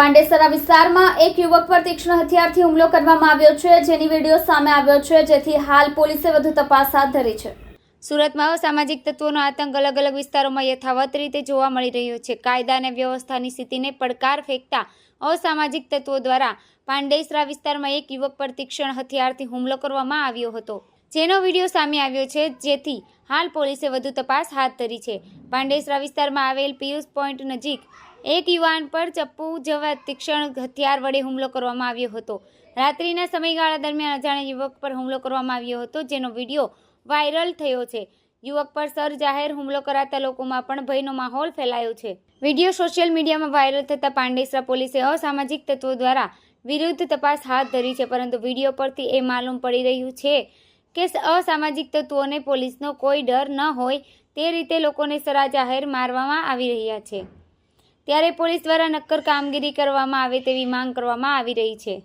પાંડેસરા વિસ્તારમાં એક યુવક પર તીક્ષ્ણ હથિયારથી હુમલો કરવામાં આવ્યો છે. જેની વીડિયો સામે આવ્યો છે, જેથી હાલ પોલીસે વધુ તપાસ હાથ ધરી છે. સુરતમાં અસામાજિક તત્વોનો આતંક અલગ અલગ વિસ્તારોમાં યથાવત રીતે જોવા મળી રહ્યો છે. કાયદા અને વ્યવસ્થાની સ્થિતિને પડકાર ફેંકતા અસામાજિક તત્વો દ્વારા પાંડેસરા વિસ્તારમાં એક યુવક પર તીક્ષ્ણ હથિયારથી હુમલો કરવામાં આવ્યો હતો. જેનો વીડિયો સામે આવ્યો છે, જેથી હાલ પોલીસે વધુ તપાસ હાથ ધરી છે. પાંડેસરા વિસ્તારમાં આવેલ પિયુષ પોઈન્ટ નજીક એક યુવાન પર ચપ્પુ જેવા તીક્ષ્ણ હથિયાર વડે હુમલો કરવામાં આવ્યો હતો. રાત્રિના સમયગાળા દરમિયાન અજાણ્યા યુવક પર હુમલો કરવામાં આવ્યો હતો, જેનો વીડિયો વાયરલ થયો છે. યુવક પર સર જાહેર હુમલો કરાતા લોકોમાં પણ ભયનો માહોલ ફેલાયો છે. વીડિયો સોશિયલ મીડિયામાં વાયરલ થતાં પાંડેસરા પોલીસે અસામાજિક તત્વો દ્વારા વિરુદ્ધ તપાસ હાથ ધરી છે, પરંતુ વીડિયો પરથી એ માલુમ પડી રહ્યું છે કે અસામાજિક તત્વોને પોલીસનો કોઈ ડર ન હોય તે રીતે લોકોને સરા જાહેર મારવામાં આવી રહ્યા છે. ત્યારે પોલીસ દ્વારા નક્કર કામગીરી કરવામાં આવે તેવી માંગ કરવામાં આવી રહી છે.